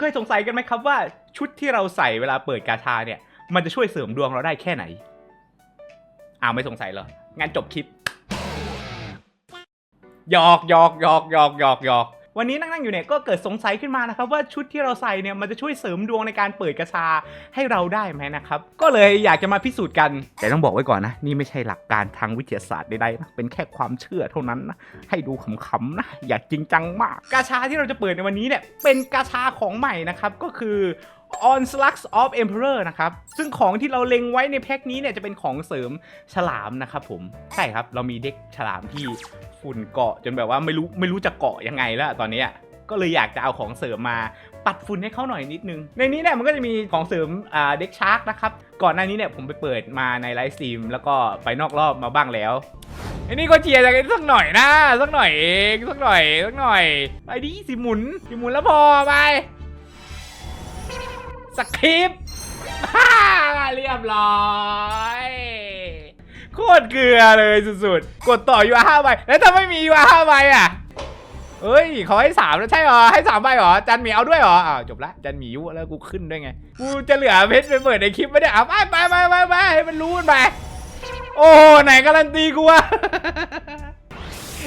เคยสงสัยกันไหมครับว่าชุดที่เราใส่เวลาเปิดกาชาเนี่ย มันจะช่วยเสริมดวงเราได้แค่ไหน อ้าวไม่สงสัยเหรอ งั้นจบคลิปหยอกหยอกหยอกหยอกหยอกหยอก วันนี้นั่งๆอยู่เนี่ยก็เกิดสงสัยขึ้นมานะครับว่าชุดที่เราใส่เนี่ยมันจะช่วยเสริมดวงในการเปิดกระชาให้เราได้ไหมนะครับก็เลยอยากจะมาพิสูจน์กัน แต่ต้องบอกไว้ก่อนนะ นี่ไม่ใช่หลักการทางวิทยาศาสตร์ใดๆนะเป็นแค่ความเชื่อเท่านั้นนะให้ดูขำๆนะอย่าจริงจังมากกาชาที่เราจะเปิดในวันนี้เนี่ยเป็นกาชาของใหม่นะครับก็คือ On Slugs of Emperor นะครับ ซึ่งของที่เราเล็งไว้ในแพ็คนี้เนี่ยจะเป็นของเสริมฉลามนะครับผม ใช่ครับ เรามีเด็กฉลามที่ ฝุ่นเกาะจนแบบว่าไม่รู้ไม่รู้จะเกาะยังไงแล้วตอนนี้ก็เลยอยากจะเอาของเสริมมาปัดฝุ่นให้เขาหน่อยนิดนึง ในนี้เนี่ยมันก็จะมีของเสริมอ่าเด็กชาร์กนะครับ ก่อนหน้านี้เนี่ยผมไปเปิดมาในไลฟ์สตรีมแล้วก็ไปนอกรอบมาบ้างแล้วไอ้นี่ก็เชียร์จากกันสักหน่อยนะสักหน่อยเองสักหน่อยสักหน่อยไปดิสิหมุนสิหมุนแล้วพอไปสคริปต์เรียบร้อย โคตรเกลือเลยสุดๆ กดต่อยูอาห้าใบ แล้วถ้าไม่มียูอาห้าใบอะเฮ้ยเขาให้สามแล้วใช่เหรอ ให้สามใบเหรอ จันหมีเอาด้วยเหรอ อ้าวจบละ จันหมียุแล้วกูขึ้นด้วยไง กูจะเหลือเพชรไปเปิดในคลิปไม่ได้อะไปไปไปไปไปให้มันรู้กันไป โอ้โหไหนการันตีกูวะ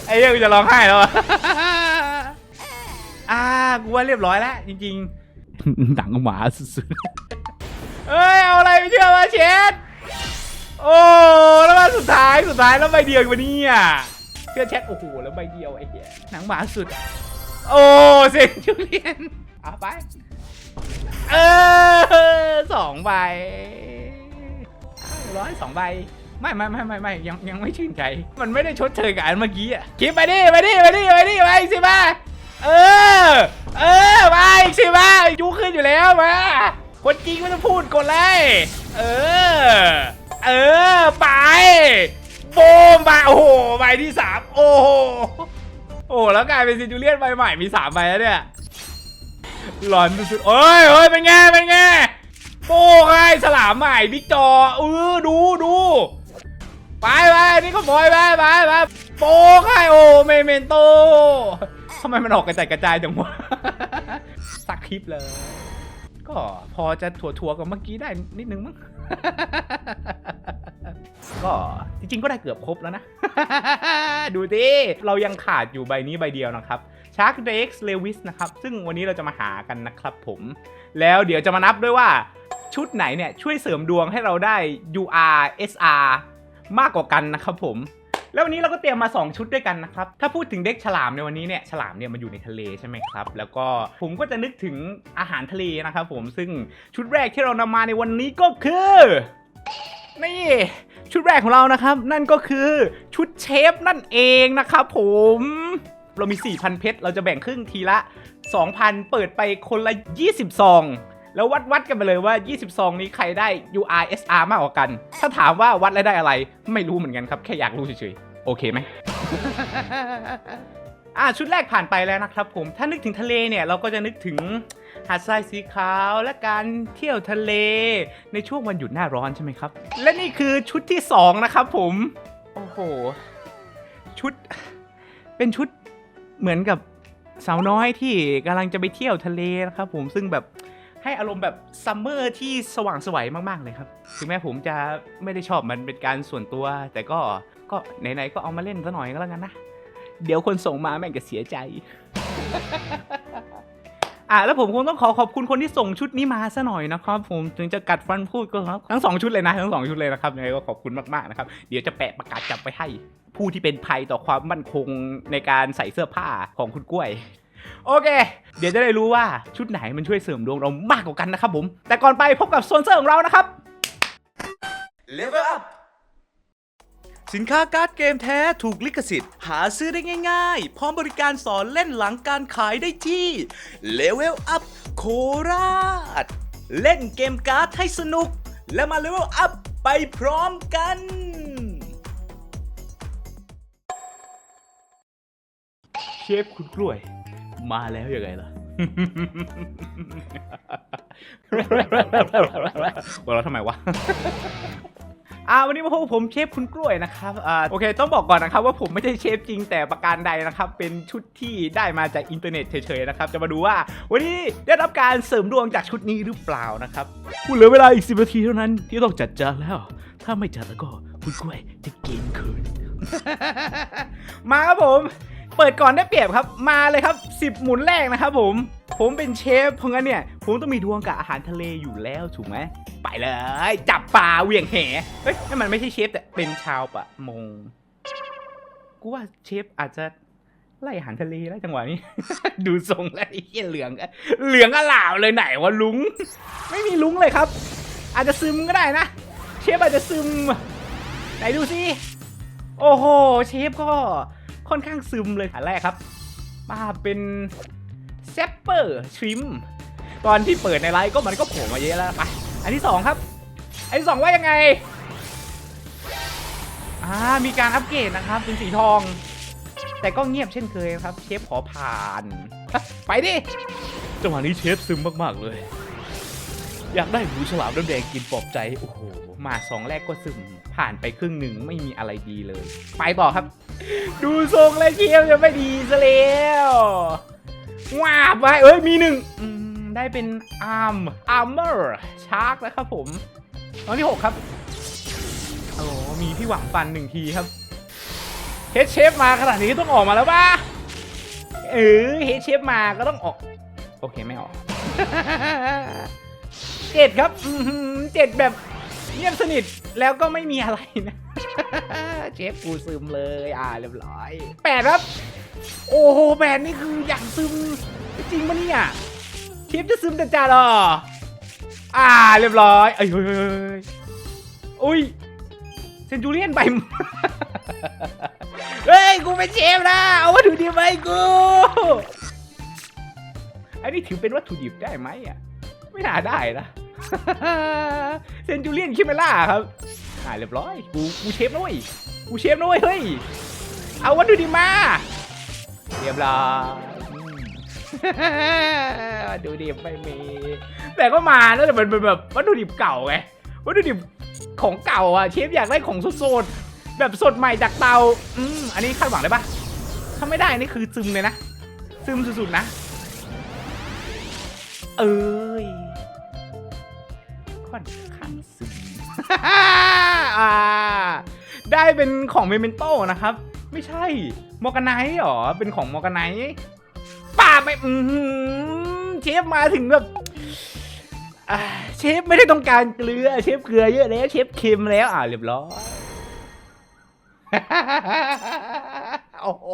ไอ้เหี้ยกูจะร้องไห้แล้วอะอ่ากูว่าเรียบร้อยแล้วจริงๆหนังหมาสุดๆเอ้ยเอาอะไรไปเชื่อมาเชด โอ้แล้วมาสุดท้ายสุดท้ายแล้วใบเดียวกว่านี้อะเชื่อแชทโอ้โหแล้วใบเดียวไอ้เหี้ยหนังหมาสุด โอ้เซนจูเลียนเอาไปเออสองใบร้อยสองใบไม่ไม่ไม่ไม่ไม่ยังยังไม่ชื่นใจ มันไม่ได้ชดเชยกับอันเมื่อกี้อะคิดไปดิไปดิไปดิไปดิไปสิมาเออ เออมาอีกสิมาจูขึ้นอยู่แล้วมาคนจริงไม่ต้องพูดกดเลยเออ เออ ไปโบมไปโอ้โหใบที่สามโอ้โหโอ้แล้วกลายเป็นซิจูเลียนใบใหม่มีสามใบแล้วเนี่ยหลอนสุดๆเอ้ยเฮ้ยเป็นไงเป็นไงโป้ไงฉลามใหม่บิ๊กจอเออดูดูไปไปนี่ก็บอยไปไปไปโป้ไงโอเมเมนโตทำไมมันออกกระจายกระจายจังวะสักคลิปเลย ก็พอจะถั่วๆกับเมื่อกี้ได้นิดนึงมั้ง ก็จริงๆก็ได้เกือบครบแล้วนะ ดูดิ เรายังขาดอยู่ใบนี้ใบเดียวนะครับ Shark Dex Lewis นะครับ ซึ่งวันนี้เราจะมาหากันนะครับผม แล้วเดี๋ยวจะมานับด้วยว่าชุดไหนเนี่ยช่วยเสริมดวงให้เราได้ UR SR มากกว่ากันนะครับผม แล้ววันนี้เราก็เตรียมมา 2 ชุดด้วยกันนะครับ ถ้าพูดถึงเด็กฉลามในวันนี้เนี่ย ฉลามเนี่ยมันอยู่ในทะเลใช่ไหมครับ แล้วก็ผมก็จะนึกถึงอาหารทะเลนะครับผม ซึ่งชุดแรกที่เรานำมาในวันนี้ก็คือ นี่ชุดแรกของเรานะครับ นั่นก็คือชุดเชฟนั่นเองนะครับผมเรามี 4,000 เพชร เราจะแบ่งครึ่งทีละ 2,000 เปิดไปคนละ 20 ซอง แล้ววัดวัดกันไปเลยว่า20ซองนี้ใครได้ UR SR มากกว่ากัน ถ้าถามว่าวัดแล้วได้อะไร ไม่รู้เหมือนกันครับ แค่อยากรู้เฉยๆ โอเคไหม อ่าชุดแรกผ่านไปแล้วนะครับผม ถ้านึกถึงทะเลเนี่ย เราก็จะนึกถึงหาดทรายสีขาวและการเที่ยวทะเล ในช่วงวันหยุดหน้าร้อนใช่ไหมครับ และนี่คือชุดที่ 2 นะครับผม โอ้โห ชุด เป็นชุดเหมือนกับสาวน้อยที่กำลังจะไปเที่ยวทะเลนะครับผมซึ่งแบบ ให้อารมณ์แบบซัมเมอร์ที่สว่างสวยมาก ๆ เลยครับ ถึงแม้ผมจะไม่ได้ชอบมันเป็นการส่วนตัว แต่ก็ก็ไหน ๆ ก็เอามาเล่นซะหน่อยก็แล้วกันนะ เดี๋ยวคนส่งมาแม่งจะเสียใจ อะแล้วผมคงต้องขอขอบคุณคนที่ส่งชุดนี้มาซะหน่อยนะครับ ผมถึงจะกัดฟันพูดก็ครับทั้งสองชุดเลยนะทั้งสองชุดเลยนะครับยังไงก็ขอบคุณมากๆนะครับเดี๋ยวจะแปะประกาศจับไปให้ ผู้ที่เป็นภัยต่อความมั่นคงในการใส่เสื้อผ้าของคุณกล้วย โอเค เดี๋ยวจะได้รู้ว่าชุดไหนมันช่วยเสริมดวงเรามากกว่ากันนะครับผม แต่ก่อนไปพบกับโซนเซอร์ของเรานะครับ Level up สินค้าการ์ดเกมแท้ถูกลิขสิทธิ์ หาซื้อได้ง่ายๆ พร้อมบริการสอนเล่นหลังการขายได้ที่ Level Up โคราช เล่นเกมการ์ดให้สนุก และมา Level Up ไปพร้อมกัน เชฟคุณกล้วย มาแล้วยังไงล่ะหัวเราะทำไมวะอ่าวันนี้มาพบกับผมเชฟคุณกล้วยนะครับอ่าโอเค ต้องบอกก่อนนะครับว่าผมไม่ใช่เชฟจริงแต่ประการใดนะครับ เป็นชุดที่ได้มาจากอินเทอร์เน็ตเฉยๆนะครับ จะมาดูว่า วันนี้ได้รับการเสริมดวงจากชุดนี้หรือเปล่านะครับคุณเหลือเวลาอีก10นาทีเท่านั้นที่ต้องจัดจานแล้ว ถ้าไม่จัดแล้วก็คุณกล้วยจะเกมคืนมาครับผม เปิดก่อนได้เปรียบครับ มาเลยครับ 10 หมุนแรกนะครับผม ผมเป็นเชฟเพราะงั้นเนี่ย ผมต้องมีดวงกับอาหารทะเลอยู่แล้วถูกไหม ไปเลย จับปลาเหวี่ยงแหเฮ้ยนั่นมันไม่ใช่เชฟแต่เป็นชาวประมง กูว่าเชฟอาจจะไล่อาหารทะเลแล้วจังหวะนี้ ดูทรงแล้วไอ้เหี้ยเหลือง เหลืองอลามเลยไหนวะลุง ไม่มีลุงเลยครับ อาจจะซึมก็ได้นะ เชฟอาจจะซึม ไหนดูสิ โอ้โห เชฟก็ ค่อนข้างซึมเลยอันแรกครับ มาเป็นแซปเปอร์ชริมตอนที่เปิดในไลฟ์ก็มันก็โผล่มาเยอะแล้วไปอันที่สองครับ อันที่สองว่ายังไงอ่ามีการอัปเกรดนะครับเป็นสีทอง แต่ก็เงียบเช่นเคยครับ เชฟขอผ่าน ไปดิจังหวะนี้เชฟซึมมากๆเลย อยากได้หมูฉลามน้ำแดงกินปลอบใจ โอ้โห มาสองแรกก็ซึม ผ่านไปครึ่งหนึ่งไม่มีอะไรดีเลย ไปต่อครับ ดูทรงแล้วเชฟจะไม่ดีซะแล้วว้าไปเอ้ย มีหนึ่งได้เป็นอาร์มอาร์เมอร์ชาร์กนะครับผมตอนที่ 6 ครับโอ้มีพี่หวังฟันหนึ่งทีครับเฮดเชฟมาขนาดนี้ต้องออกมาแล้วป่ะเออเฮดเชฟมาก็ต้องออก โอเค ไม่ออก เจ็ดครับอื้อหือเจ็ดแบบเงียบสนิทแล้วก็ไม่มีอะไรนะเชฟกูซึมเลยอ่าเรียบร้อยแปดครับ โอ้โหแปดนี่คืออย่างซึมจริงปะเนี่ยเชฟจะซึมจัดจ้าหรออ่าเรียบร้อยเอ้ยเฮ้ยเฮ้ยเฮ้ยอุ้ยเซนจูเรียนไปเฮ้ยกูเป็นเชฟนะเอาวัตถุดิบไปกูอันนี้ถือเป็นวัตถุดิบได้ไหมอะไม่น่าได้นะ เซนจูเลียนคิเมล่าครับอ่าเรียบร้อย กู กูเชฟนะเว้ย กูเชฟนะเว้ย เฮ้ย เอาวัตถุดิบมา เรียบร้อยอืมวัตถุดิบไม่มี แต่ก็มาแล้วแต่มันเป็นแบบวัตถุดิบเก่าไงวัตถุดิบของเก่าอะเชฟอยากได้ของสดๆแบบสดใหม่จากเตาอืมอันนี้คาดหวังได้ปะถ้าไม่ได้นี่คือซึมเลยนะ ซึมสุดๆนะ เอ้ย ค่อนข้างซึมอ่าได้เป็นของเมเมนโตนะครับ ไม่ใช่มอร์กไนท์หรอ เป็นของมอร์กไนท์ป้าไปอือหือเชฟมาถึงแบบเชฟไม่ได้ต้องการเกลือ เชฟเกลือเยอะแล้ว เชฟเค็มแล้ว อ่าเรียบร้อยโอ้โห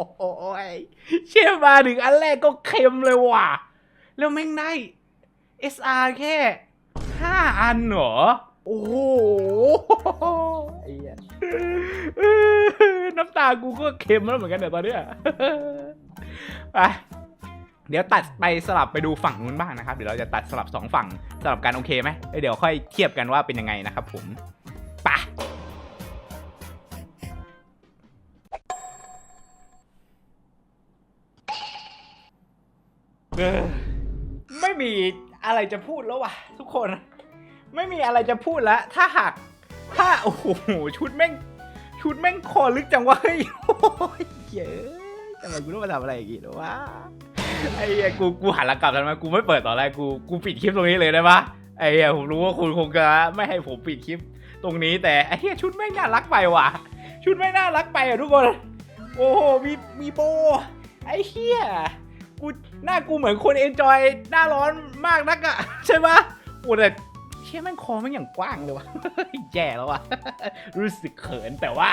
เชฟมาถึงอันแรกก็เค็มเลยว่ะ แล้วแม่งได้ SR แค่ ห้าอันเหรอ โอ้โหไอ้เหี้ยน้ำตากูก็เค็มแล้วเหมือนกันเนี่ยตอนเนี้ยไปเดี๋ยวตัดไปสลับไปดูฝั่งนู้นบ้างนะครับ เดี๋ยวเราจะตัดสลับสองฝั่งสลับกันโอเคไหมเดี๋ยวค่อยเทียบกันว่าเป็นยังไงนะครับผมปะไม่มี อะไรจะพูดแล้ววะทุกคน ไม่มีอะไรจะพูดแล้ว ถ้าหากถ้าโอ้โหชุดแม่ง ชุดแม่งคอลึกจังวะเฮ้ยโอ้ยเย้ทำไมกูต้องมาทำอะไรอย่างงี้วะไอ้เหี้ยกูกูหันหลังกลับทำไมกูไม่เปิดตอนแรกกูกูปิดคลิปตรงนี้เลยได้ปะไอ้เหี้ยผมรู้ว่าคุณคงจะไม่ให้ผมปิดคลิปตรงนี้ แต่ไอ้เหี้ยชุดแม่งน่ารักไปว่ะ ชุดแม่งน่ารักไปอะทุกคน โอ้โหมีมีโบไอ้เหี้ย กูหน้ากูเหมือนคนเอนจอยหน้าร้อนมากนักอะใช่ปะโอ้แต่เชี่ยแม่งคอม่งอย่างกว้างเลยวะ แย่แล้ววะรู้สึกเขินแต่ว่า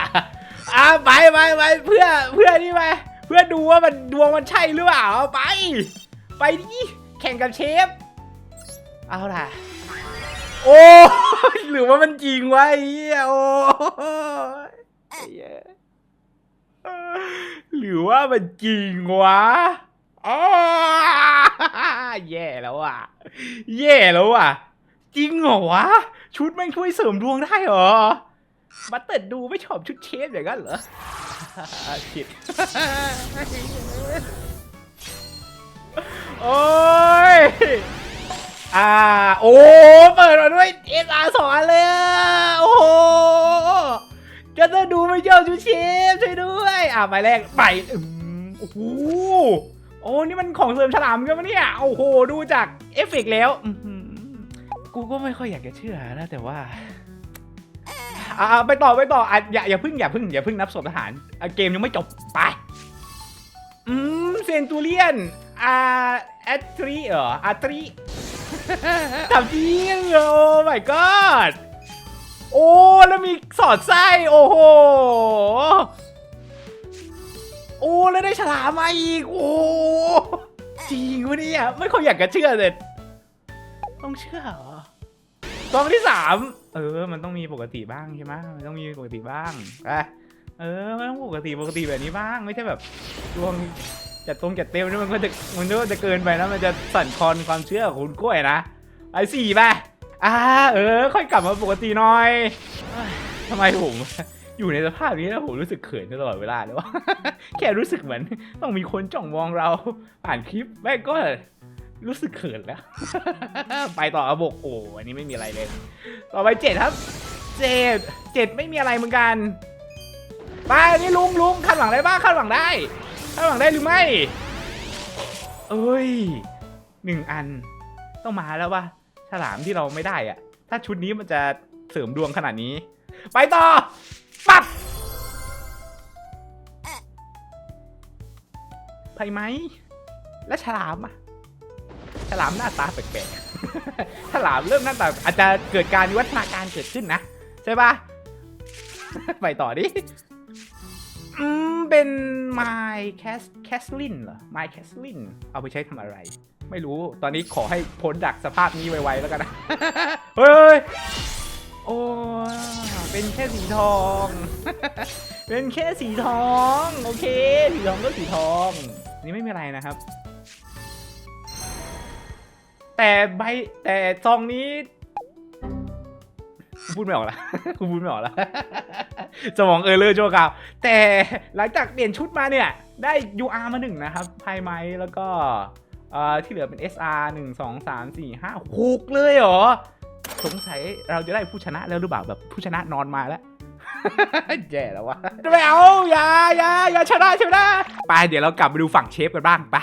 อะไปไปไปเพื่อเพื่อนี่ไปเพื่อดูว่ามันดวงมันใช่หรือเปล่าไป ไปดิแข่งกับเชฟ เอาล่ะ โอ้หรือว่ามันจริงวะเหี้ยโอ้หรือว่ามันจริงวะ อ้าแย่แล้วอะ แย่แล้วอะ จริงเหรอวะ ชุดแม่งช่วยเสริมดวงได้เหรอบัตเติดดูไม่ชอบชุดเชฟอย่างนั้นเหรอผิดโอ้ย อ่า โอ้ เปิดมาด้วยเอสอาสองอันเลย โอ้โหก็จะดูไม่เจ้าชูเชฟช่วยด้วย อะไปแรกไปอืมโอ้โห โอ้นี่มันของเสริมฉลามกันปะเนี่ยโอ้โหดูจากเอฟเฟกแล้วกูก็ไม่ค่อยอยากจะเชื่อนะแต่ว่าอ่าไปต่อไปต่ออะอย่าอย่าพึ่งอย่าพึ่งอย่าพึ่งนับศพทหารเกมยังไม่จบไปอืมเซนตูเลียนอาแอตรีเหรออาตรีทำจริงโอ้ my god โอ้ แล้วมีสอดไส้ โอ้โห อ้แล้วได้ฉลามมาอีก โอ้จริงวะเนี่ยไม่ค่อยอยากจะเชื่อเลยต้องเชื่อเหรอซองที่สามเออ มันต้องมีปกติบ้างใช่ไหมมันต้องมีปกติบ้างไปเออมันต้องปกติปกติแบบนี้บ้าง ไม่ใช่แบบดวงจัดตรงจัดเต็มนี่มันก็จะมันก็จะเกินไปนะมันจะสั่นคลอนความเชื่อของคุณกล้วยนะไอ้สี่ไปอ่าเออ ค่อยกลับมาปกติหน่อยเอ้ยทำไมผม อยู่ในสภาพนี้แล้วผมรู้สึกเขินตลอดเวลาเลยวะแค่รู้สึกเหมือน ต้องมีคนจ้องมองเราอ่านคลิปแม่ก็รู้สึกเขินแล้ว ไปต่อระบบโอ้อันนี้ไม่มีอะไรเลย ต่อไปเจ็ดครับเจ็ดเจ็ดไม่มีอะไรเหมือนกันไปนี่ลุงลุงคาดหวังได้บ้างคาดหวังได้คาดหวังได้หรือไม่ เอ้ยหนึ่งอัน ต้องมาแล้ววะฉลามที่เราไม่ได้อะถ้าชุดนี้มันจะเสริมดวงขนาดนี้ ไปต่อ ไปไหม และฉลามอะ ฉลามหน้าตาแปลกๆ ฉลามเริ่มหน้าตาอาจจะเกิดการวิวัฒนาการเกิดขึ้นนะ ใช่ปะไปต่อดิ อืม เป็นไมค์แคสแคสลินเหรอไมค์แคสลินเอาไปใช้ทำอะไร ไม่รู้ ตอนนี้ขอให้พ้นจากสภาพนี้ไวๆแล้วกันนะ เฮ้ย โอ้เป็นแค่สีทอง เป็นแค่สีทอง โอเค สีทองก็สีทอง นี่ไม่มีอะไรนะครับ แต่ใบแต่ซองนี้พูดไม่ออกละกูพูดไม่ออกละสมองเออเลอร์โจกาวแต่หลังจากเปลี่ยนชุดมาเนี่ย ได้ UR มาหนึ่งนะครับไพไมแล้วก็อ่อที่เหลือเป็น SR 1 2 3 4 5 6 เลยเหรอ สงสัยเราจะได้ผู้ชนะแล้วหรือเปล่าแบบผู้ชนะนอนมาแล้ว แย่แล้ววะไม่เอาอย่าอย่าอย่าชนะชนะไปเดี๋ยวเรากลับไปดูฝั่งเชฟกันบ้างไป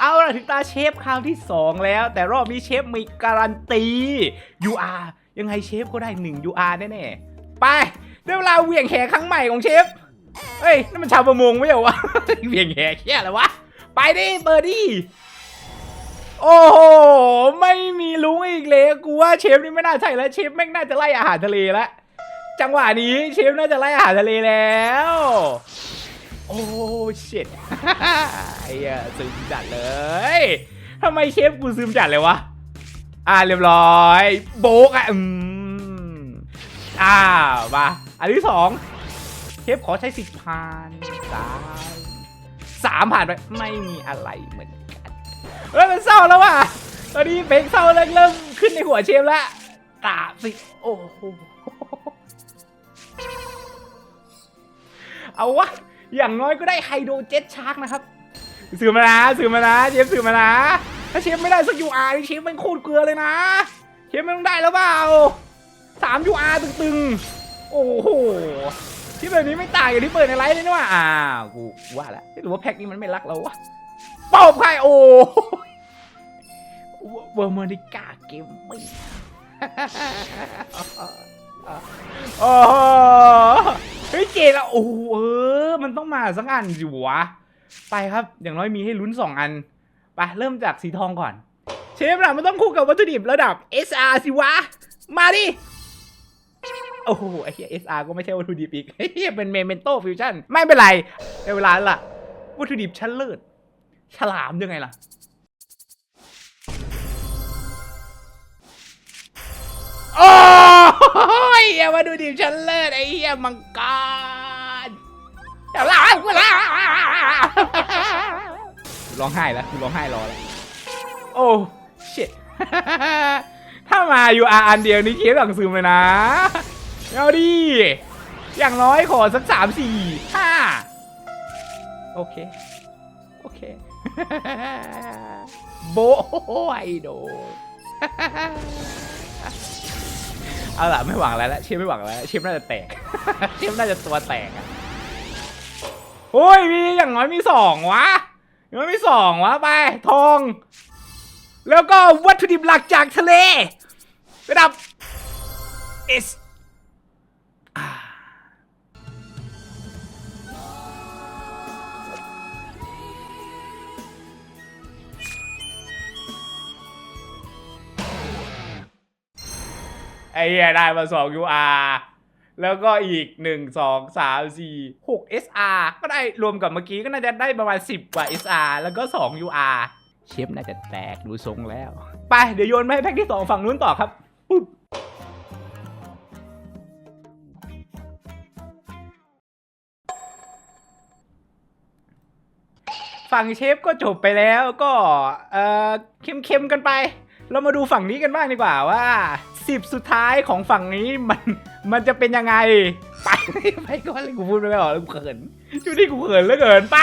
เอาล่ะถึงตาเชฟคราวที่ 2 แล้ว แต่รอบนี้เชฟมีการันตี UR ยังไงเชฟก็ได้ 1 UR แน่ๆ ไปได้เวลาเหวี่ยงแหครั้งใหม่ของเชฟ เฮ้ยนั่นมันชาวประมงไม่เหรอวะเหวี่ยงแหแค่อะไรวะ ไปดิเปิดดิ โอ้โห ไม่มีลุงอีกเลยกูว่าเชฟนี่ไม่น่าใช่แล้วเชฟแม่งน่าจะไล่อาหารทะเลแล้วจังหวะนี้เชฟน่าจะไล่อาหารทะเลแล้ว โอ้ชิตไอ้ซึมจัดเลยทำไมเชฟกูซึมจัดเลยวะอ่าเรียบร้อย โบกอะอืมอ่ามาอันที่สองเชฟขอใช้สิทธิ์ผ่านสามสามผ่านไปไม่มีอะไรเหมือน เฮ้ยมันเศร้าแล้วว่ะ ตอนนี้เพลงเศร้าเริ่มเริ่มขึ้นในหัวเชฟแล้วตาสิโอ้โห เอาวะ อย่างน้อยก็ได้ไฮโดรเจ็ตชาร์กนะครับซื้อมานะซื้อมานะเชฟซื้อมานะถ้าเชฟไม่ได้สักยูอาร์นี่เชฟมันโคตรเกลือเลยนะ เชฟไม่ต้องได้แล้วเปล่าสามยูอาร์ตึงๆ โอ้โหที่แบบนี้ไม่ต่างกับที่เปิดในไลฟ์เลยนี่ว่าอ้าวกูว่าละหรือว่าแพ็คนี้มันไม่รักเราวะ เป่าไพ่โอ้เวอร์มอนิก้าเกมไม่โอ้โหเฮ้ยเจดอะโอ้โหเออ มันต้องมาสักอันสิวะ ไปครับอย่างน้อยมีให้ลุ้นสองอัน ไปเริ่มจากสีทองก่อน เชฟล่ะมันต้องคู่กับวัตถุดิบระดับ SR สิวะ มาดิโอ้โหไอ้เหี้ย SR ก็ไม่ใช่วัตถุดิบอีกไอ้เหี้ยเป็นเมเมนโตฟิวชั่นไม่เป็นไรในเวลาแล้วล่ะวัตถุดิบชั้นเลิศ ฉลามยังไงล่ะ โอ้ยอย่ามาดูดิฉันเลิศไอ้เหี้ยมังกรอย่าล่ากูล่าร้องไห้แล้วกูร้องไห้รอแล้ว โอ้ชิตถ้ามาอยู่อาอันเดียวนี่เคสหลังซึมเลยนะเอาดิ อย่างน้อยขอสักสามสี่ห้าโอเค โอเค โบไอโดเอาล่ะไม่หวังแล้วเชฟไม่หวังแล้วเชฟน่าจะแตกเชฟน่าจะตัวแตกอะโอ้ยมีอย่างน้อยมีสองวะอย่างน้อยมีสองวะไปทอง แล้วก็วัตถุดิบหลักจากทะเล ระดับ S ไอ้เหี้ยได้มา2 UR แล้วก็อีก 1 2 3 4 6 SR ก็ได้รวมกับเมื่อกี้ก็น่าจะได้ประมาณ 10 กว่า SR แล้วก็ 2 UR เชฟน่าจะแตกดูทรงแล้ว ไป เดี๋ยวโยนมาให้แพ็กที่ 2 ฝั่งนู้นต่อครับปุ๊บฝั่งเชฟก็จบไปแล้วก็เออเค็มๆกันไป เรามาดูฝั่งนี้กันบ้างดีกว่าว่า สิบสุดท้ายของฝั่งนี้มันมันจะเป็นยังไง ไปไปก่อนเลยกูพูดไม่ออกแล้วกูเขินช่วงนี้กูเขินเหลือเกินไป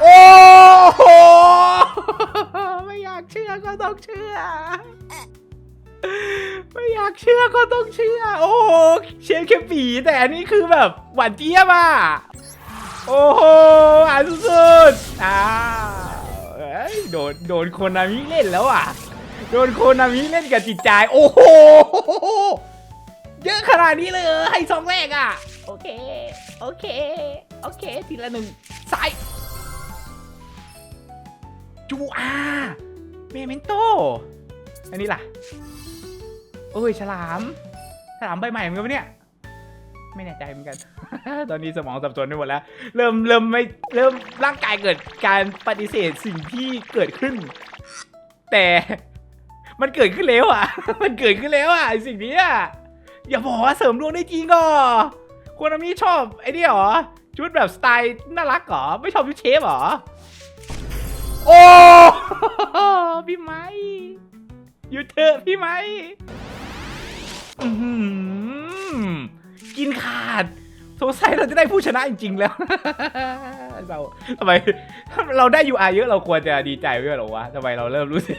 โอ้โหไม่อยากเชื่อก็ต้องเชื่อ ไม่อยากเชื่อก็ต้องเชื่อ โอ้โหเชฟแค่ปีแต่อันนี้คือแบบหวานเจี๊ยบอะโอ้โหอ่านสุดๆอ้าวเอ้ยโดนโดนโคนามิเล่นแล้วอะ โดนโคนามิเล่นกับจิตใจ โอ้โห เยอะขนาดนี้เลยให้สองแรกอะ โอเค โอเค โอเค ทีละหนึ่งซ้าย จูอาเมเมนโต อันนี้ล่ะ โอ้ย ฉลาม ฉลามใบใหม่เหมือนกันปะเนี่ย ไม่แน่ใจเหมือนกัน ตอนนี้สมองสับสนไปหมดแล้ว เริ่มเริ่มไม่เริ่มร่างกายเกิดการปฏิเสธสิ่งที่เกิดขึ้น แต่ มันเกิดขึ้นแล้วอะ มันเกิดขึ้นแล้วอะไอสิ่งนี้อะอย่าบอกว่าเสริมดวงได้จริงก็คุณอามีชอบไอ้นี่หรอชุดแบบสไตล์น่ารักหรอไม่ชอบชุดเชฟเหรอโอ้พี่ไม้หยุดเถอะพี่ไม้กินขาด สงสัยเราจะได้ผู้ชนะจริงๆแล้ว เราทำไมเราได้ UI เยอะเราควรจะดีใจไม่ใช่หรอวะทำไมเราเริ่มรู้สึก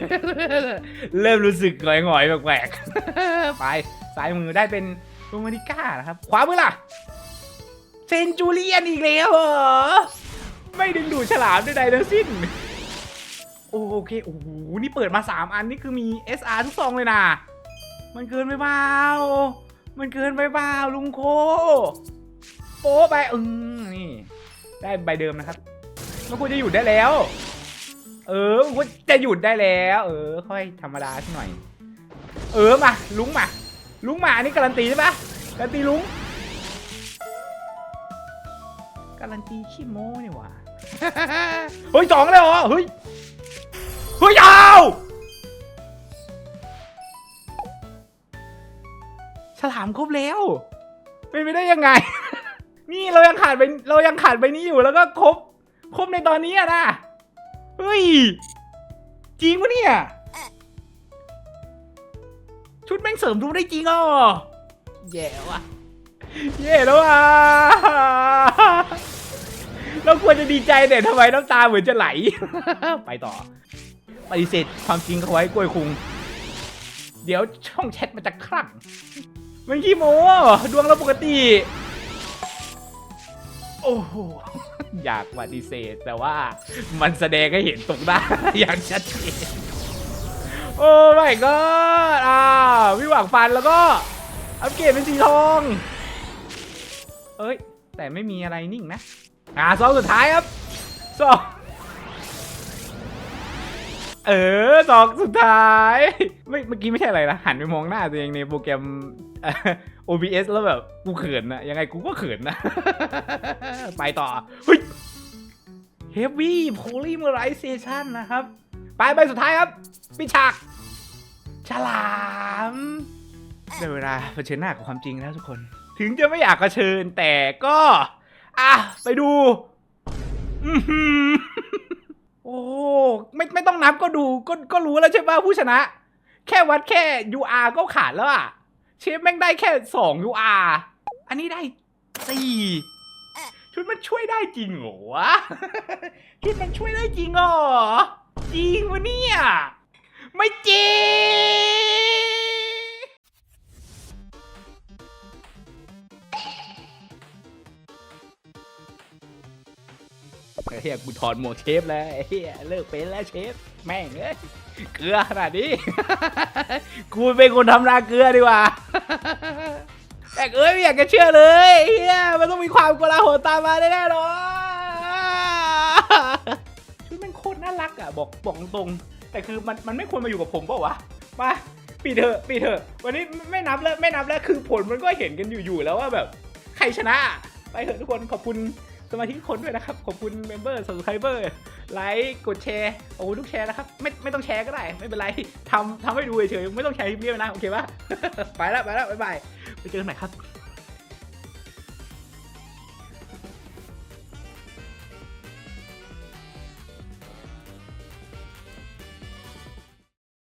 เริ่มรู้สึกหงอยๆแปลกๆไปซ้ายมือได้เป็นโรมานิก้านะครับขวามือล่ะเซนจูเลียนอีกแล้วเหรอไม่ดึงดูดฉลามใดๆทั้งสิ้นโอเคโอ้โหนี่เปิดมา 3 อันนี่คือมี SR ทุกซองเลยนะ มันเกินไปเปล่ามันเกินไปเปล่าลุงโคโป๊ไปอืม ได้ใบเดิมนะครับมันควรจะหยุดได้แล้ว เออมันควรจะหยุดได้แล้ว เออ ค่อยธรรมดาสักหน่อย เออมาลุงมาลุงมาอันนี้การันตีใช่ปะการันตีลุงการันตีขี้โม้นี่หว่าเฮ้ยสองเลยเหรอเฮ้ยเฮ้ยยาวฉลามครบแล้ว เป็นไปได้ยังไง นี่เรายังขาดไปเรายังขาดไปนี้อยู่แล้วก็ครบครบในตอนนี้อะนะเฮ้ยจริงปะเนี่ยชุดแม่งเสริมดูได้จริงอะแย่ว่ะแย่แล้วอะเราควรจะดีใจแต่ทำไมน้ำตาเหมือนจะไหล ไปต่อปฏิเสธความจริงเขาไว้กล้วยคุง เดี๋ยวช่องแชทมันจะคลั่งมันขี้โม้ดวงเราปกติ โอ้โห อยากปฏิเสธแต่ว่ามันแสดงให้เห็นตรงหน้า อย่างชัดเจนโอ้ไม่ก็อ่าวิหวังฟันแล้วก็อัปเกรดเป็นสีทอง เอ้ย แต่ไม่มีอะไรนิ่งนะ อ่าซองสุดท้ายครับซองเออซองสุดท้าย ไม่เมื่อกี้ไม่ใช่อะไรนะ หันไปมองหน้าตัวเองในโปรแกรม OBS แล้วแบบกูเขินนะยังไงกูก็เขินนะ ไปต่อเฮ้ย Heavy Polymerization นะครับ ไปใบสุดท้ายครับปิฉากฉลามได้เวลาเผชิญหน้ากับความจริงแล้วทุกคน ถึงจะไม่อยากเผชิญแต่ก็ อะ ไปดูโอ้ไม่ไม่ต้องนับก็ดูก็ก็รู้แล้วใช่ป่ะผู้ชนะ แค่วัดแค่ UR ก็ขาดแล้วอะ เชฟแม่งได้แค่สอง UR อันนี้ได้สี่ชุดมันช่วยได้จริงเหรอวะ ชุดมันช่วยได้จริงเหรอ จริงวะเนี่ย ไม่จริง เฮียกูถอดหมวกเชฟแล้วเฮียเลิกเป็นแล้วเชฟ แม่งเอ้ยเกลือขนาดนี้ กูเป็นคนทำนาเกลือดีกว่าแต่เอ้ยไม่อยากจะเชื่อเลยเฮียมันต้องมีความกลาหลตามมาแน่ๆนอนชุดมันโคตรน่ารักอะบอกบอกตรง แต่คือมันมันไม่ควรมาอยู่กับผมเปล่าวะมาปีเถอะปีเถอะ วันนี้ไม่นับแล้วไม่นับแล้วคือผลมันก็เห็นกันอยู่ๆแล้วว่าแบบ ใครชนะ ไปเถอะทุกคนขอบคุณ สมาชิกคนด้วยนะครับ ขอบคุณเมมเบอร์สมัครเบอร์ไลค์กดแชร์โอ้ทุกแชร์นะครับ ไม่ไม่ต้องแชร์ก็ได้ ไม่เป็นไรทำทำให้ดูเฉยๆไม่ต้องแชร์คลิปนี้นะ โอเคปะไปแล้วไปแล้วบ๊ายบายไปเจอกันใหม่ครับ